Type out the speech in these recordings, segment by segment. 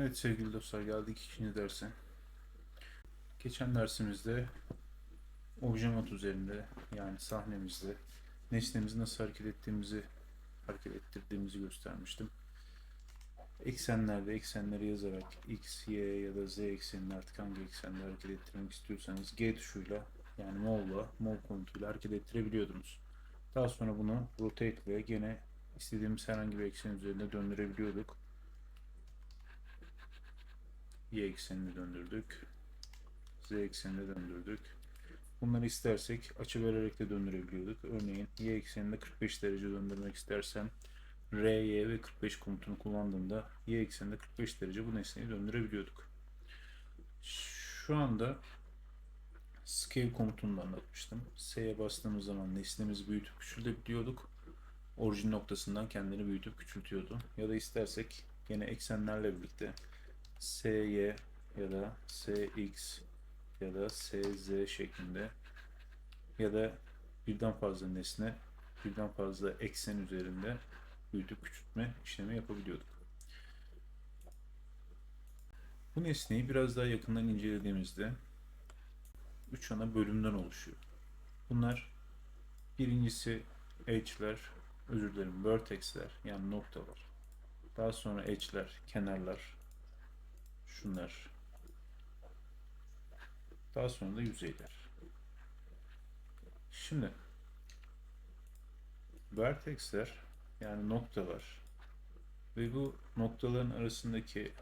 Evet sevgili dostlar geldik ikinci derse. Geçen dersimizde obje mod üzerinde yani sahnemizde nesnemizi nasıl hareket ettiğimizi hareket ettirdiğimizi göstermiştim. Eksenlerde eksenleri yazarak x, y ya da z eksenini artık hangi eksende hareket ettirmek istiyorsanız G tuşuyla yani mol'la, mol komutuyla hareket ettirebiliyordunuz. Daha sonra bunu rotate ile gene istediğimiz herhangi bir eksen üzerinde döndürebiliyorduk. Y eksenini döndürdük. Z eksenini döndürdük. Bunları istersek açı vererek de döndürebiliyorduk. Örneğin Y ekseninde 45 derece döndürmek istersem R, Y ve 45 komutunu kullandığımda Y ekseninde 45 derece bu nesneyi döndürebiliyorduk. Şu anda scale komutunu da anlatmıştım. S'ye bastığımız zaman nesnemizi büyütüp küçültebiliyorduk. Orijin noktasından kendini büyütüp küçültüyordu. Ya da istersek yine eksenlerle birlikte SY ya da SX ya da SZ şeklinde ya da birden fazla nesne birden fazla eksen üzerinde büyütüp küçültme işlemi yapabiliyorduk. Bu nesneyi biraz daha yakından incelediğimizde üç ana bölümden oluşuyor. Bunlar birincisi edge'ler, özür dilerim vertex'ler yani noktalar. Daha sonra edge'ler, kenarlar, şunlar. Daha sonra da yüzeyler. Şimdi vertexler yani noktalar ve bu noktaların arasındaki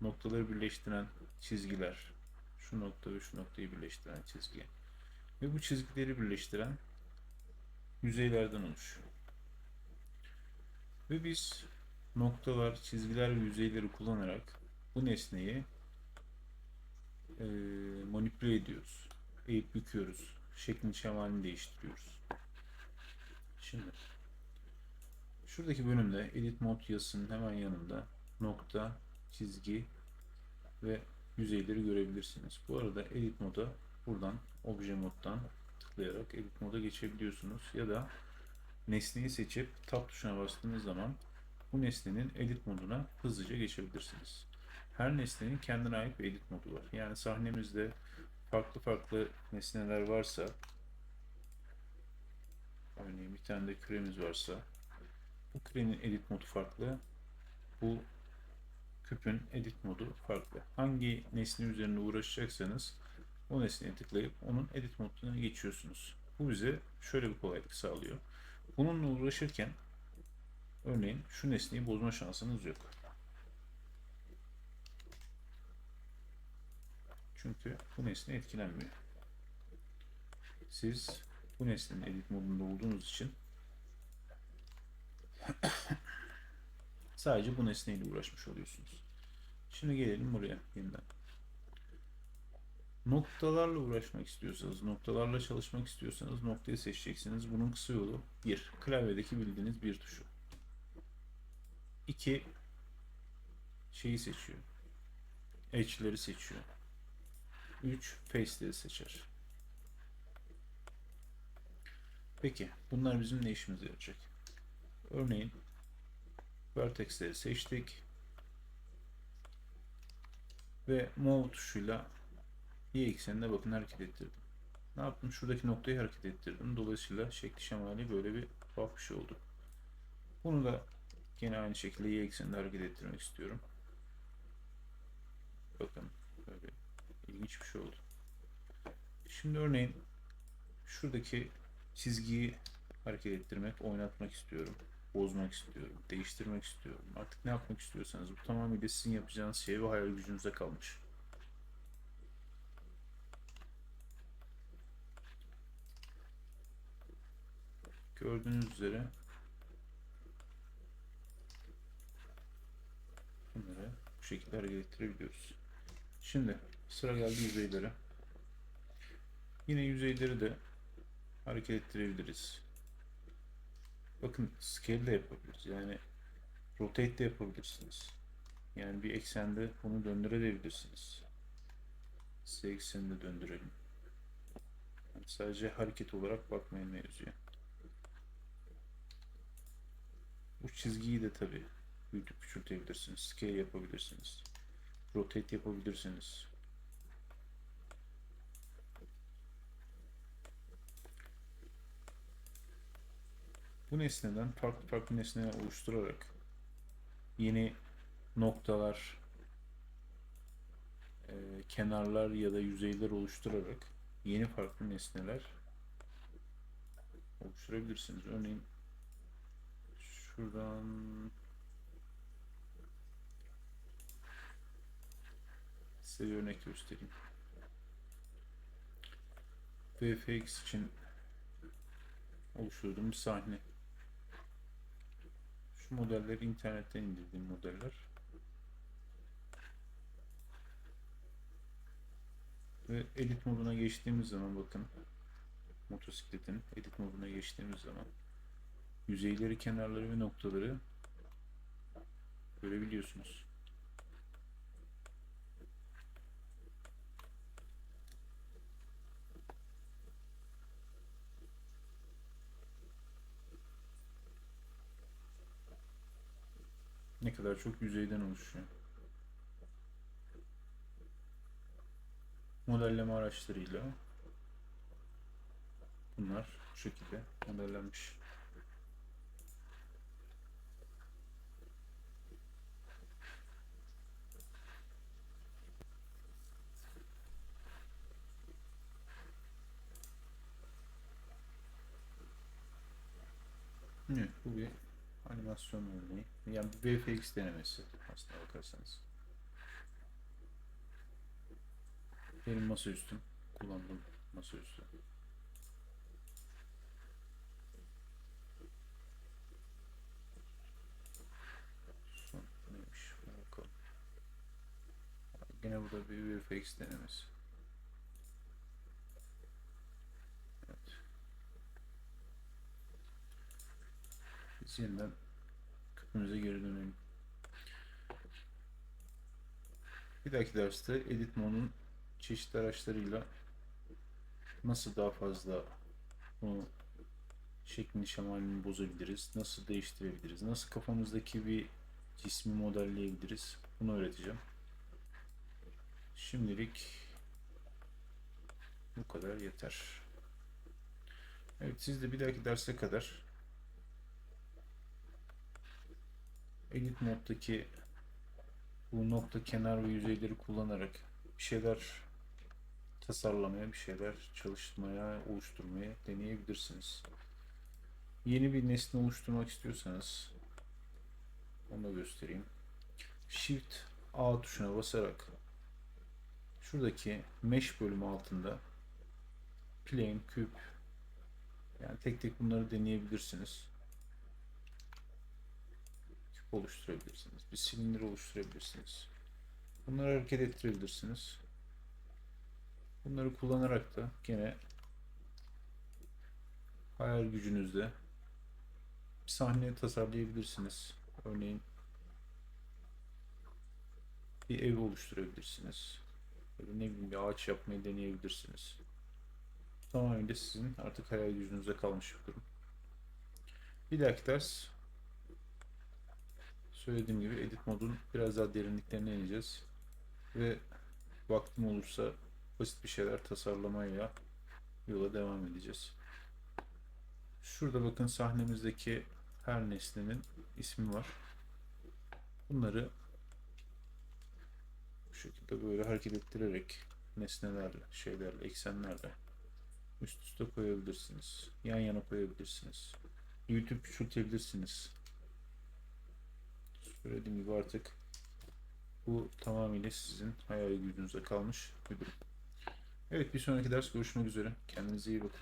noktaları birleştiren çizgiler şu nokta ve şu noktayı birleştiren çizgi ve bu çizgileri birleştiren yüzeylerden oluşuyor. Ve biz noktalar, çizgiler ve yüzeyleri kullanarak bu nesneyi e, manipüle ediyoruz. Eğip büküyoruz. Şeklini şemalini değiştiriyoruz. Şimdi şuradaki bölümde edit mod yazısının hemen yanında nokta, çizgi ve yüzeyleri görebilirsiniz. Bu arada edit moda buradan obje moddan tıklayarak edit moda geçebiliyorsunuz ya da nesneyi seçip tab tuşuna bastığınız zaman bu nesnenin edit moduna hızlıca geçebilirsiniz. Her nesnenin kendine ait bir edit modu var. Yani sahnemizde farklı farklı nesneler varsa örneğin bir tane de küremiz varsa bu kürenin edit modu farklı. Bu küpün edit modu farklı. Hangi nesne üzerinde uğraşacaksanız o nesneye tıklayıp onun edit moduna geçiyorsunuz. Bu bize şöyle bir kolaylık sağlıyor. Bununla uğraşırken örneğin şu nesneyi bozma şansınız yok. Çünkü bu nesne etkilenmiyor. Siz bu nesnenin edit modunda olduğunuz için sadece bu nesneyle uğraşmış oluyorsunuz. Şimdi gelelim buraya yeniden. Noktalarla uğraşmak istiyorsanız, noktalarla çalışmak istiyorsanız noktayı seçeceksiniz. Bunun kısa yolu 1. Klavyedeki bildiğiniz bir tuşu. 2. Şeyi seçiyor. Edge'leri seçiyor. 3 face'leri seçer. Peki bunlar bizim ne işimize yarayacak? Örneğin vertex'leri seçtik ve move tuşuyla y eksenine bakın hareket ettirdim. Ne yaptım? Şuradaki noktayı hareket ettirdim. Dolayısıyla şekli şemali böyle bir tuhaf bir şey oldu. Bunu da yine aynı şekilde y ekseninde hareket ettirmek istiyorum. Bakın böyle ilginç bir şey oldu. Şimdi örneğin şuradaki çizgiyi hareket ettirmek, oynatmak istiyorum. Bozmak istiyorum, değiştirmek istiyorum. Artık ne yapmak istiyorsanız bu tamamıyla sizin yapacağınız şey ve hayal gücünüze kalmış. Gördüğünüz üzere bunları bu şekilde hareket ettirebiliyoruz. Şimdi sıra geldi yüzeylere. Yine yüzeyleri de hareket ettirebiliriz. Bakın scale de yapabiliriz. Yani rotate de yapabilirsiniz. Yani bir eksende bunu döndürebilirsiniz. Size ekseni de döndürelim. Yani sadece hareket olarak bakmayın mevzuya. Bu çizgiyi de tabi büyütüp küçültebilirsiniz. Scale yapabilirsiniz. rotate yapabilirsiniz. Bu nesneden farklı farklı nesneler oluşturarak yeni noktalar, e, kenarlar ya da yüzeyler oluşturarak yeni farklı nesneler oluşturabilirsiniz. Örneğin şuradan size bir örnek göstereyim. VFX için oluşturduğum bir sahne. Şu modeller internetten indirdiğim modeller. Ve edit moduna geçtiğimiz zaman bakın motosikletin edit moduna geçtiğimiz zaman yüzeyleri, kenarları ve noktaları görebiliyorsunuz. Ne kadar çok yüzeyden oluşuyor. Modelleme araçlarıyla bunlar bu şekilde modellenmiş. Evet, bu bir animasyon örneği. Yani bir VFX denemesi aslına bakarsanız. Benim masaüstüm. Kullandığım masaüstü. Son neymiş? Bakalım. Yine burada bir VFX denemesi. Biz yeniden küpümüze geri dönelim. Bir dahaki derste edit modun çeşitli araçlarıyla nasıl daha fazla bunu şeklini şemalini bozabiliriz, nasıl değiştirebiliriz, nasıl kafamızdaki bir cismi modelleyebiliriz bunu öğreteceğim. Şimdilik bu kadar yeter. Evet siz de bir dahaki derse kadar edit moddaki bu nokta kenar ve yüzeyleri kullanarak bir şeyler tasarlamaya, bir şeyler çalışmaya, oluşturmaya deneyebilirsiniz. Yeni bir nesne oluşturmak istiyorsanız onu da göstereyim. Shift A tuşuna basarak şuradaki mesh bölümü altında plane, küp yani tek tek bunları deneyebilirsiniz. Oluşturabilirsiniz. Bir silindir oluşturabilirsiniz. Bunları hareket ettirebilirsiniz. Bunları kullanarak da gene hayal gücünüzde bir sahne tasarlayabilirsiniz. Örneğin bir ev oluşturabilirsiniz. Da ne bileyim bir ağaç yapmayı deneyebilirsiniz. Tamamıyla sizin artık hayal gücünüzde kalmış bir durum. Bir dahaki ders söylediğim gibi edit modun biraz daha derinliklerine ineceğiz. Ve vaktim olursa basit bir şeyler tasarlamaya yola devam edeceğiz. Şurada bakın sahnemizdeki her nesnenin ismi var. Bunları bu şekilde böyle hareket ettirerek nesnelerle, şeylerle, eksenlerle üst üste koyabilirsiniz. Yan yana koyabilirsiniz. YouTube küçültebilirsiniz. Söylediğim gibi artık bu tamamıyla sizin hayal gücünüze kalmış bir durum. Evet bir sonraki ders görüşmek üzere. Kendinize iyi bakın.